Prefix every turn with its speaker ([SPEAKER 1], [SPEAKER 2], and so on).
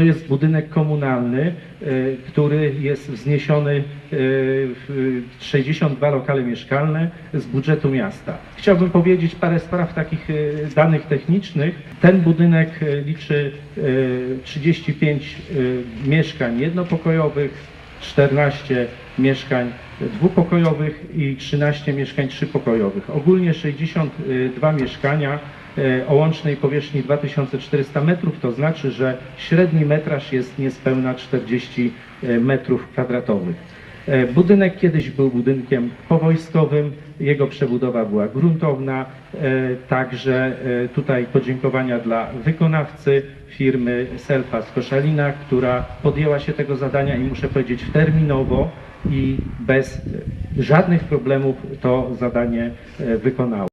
[SPEAKER 1] To jest budynek komunalny, e, który jest wzniesiony e, w 62 lokale mieszkalne z budżetu miasta. Chciałbym powiedzieć parę spraw takich e, danych technicznych. Ten budynek liczy e, 35 e, mieszkań jednopokojowych, 14 mieszkań dwupokojowych i 13 mieszkań trzypokojowych. Ogólnie 62 mieszkania e, o łącznej powierzchni 2400 metrów, to znaczy, że średni metraż jest niespełna 40 metrów kwadratowych. E, Budynek kiedyś był budynkiem powojskowym, jego przebudowa była gruntowna, e, także e, tutaj podziękowania dla wykonawcy firmy Selfa z Koszalina, która podjęła się tego zadania i muszę powiedzieć terminowo i bez żadnych problemów to zadanie wykonała.